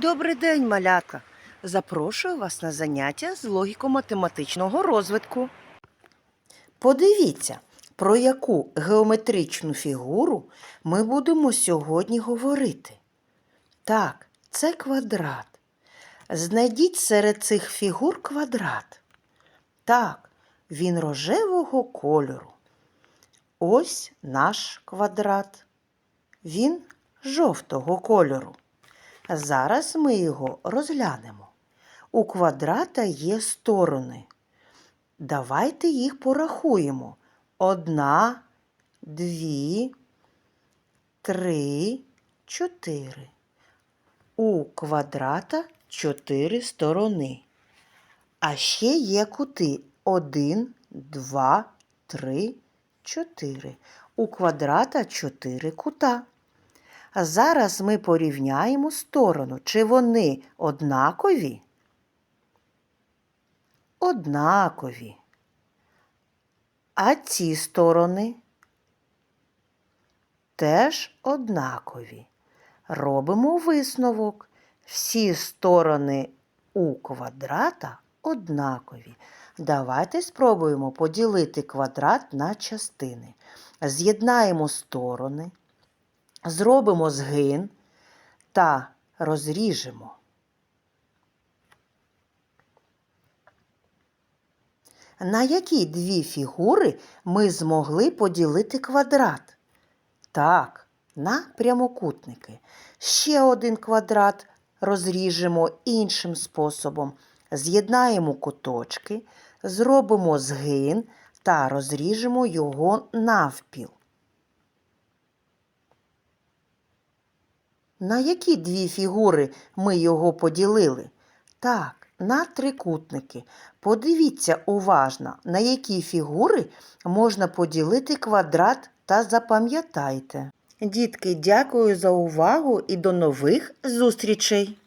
Добрий день, малятка! Запрошую вас на заняття з логіко-математичного розвитку. Подивіться, про яку геометричну фігуру ми будемо сьогодні говорити. Так, це квадрат. Знайдіть серед цих фігур квадрат. Так, він рожевого кольору. Ось наш квадрат. Він жовтого кольору. Зараз ми його розглянемо. У квадрата є сторони. Давайте їх порахуємо. Одна, дві, три, чотири. У квадрата чотири сторони. А ще є кути. Один, два, три, чотири. У квадрата чотири кута. Зараз ми порівняємо сторону, чи вони однакові? Однакові. А ці сторони теж однакові. Робимо висновок. Всі сторони у квадрата однакові. Давайте спробуємо поділити квадрат на частини. З'єднаємо сторони зробимо згин та розріжемо. На які дві фігури ми змогли поділити квадрат? Так, на прямокутники. Ще один квадрат розріжемо іншим способом. З'єднаємо куточки, зробимо згин та розріжемо його навпіл. На які дві фігури ми його поділили? Так, на трикутники. Подивіться уважно, на які фігури можна поділити квадрат та запам'ятайте. Дітки, дякую за увагу і до нових зустрічей!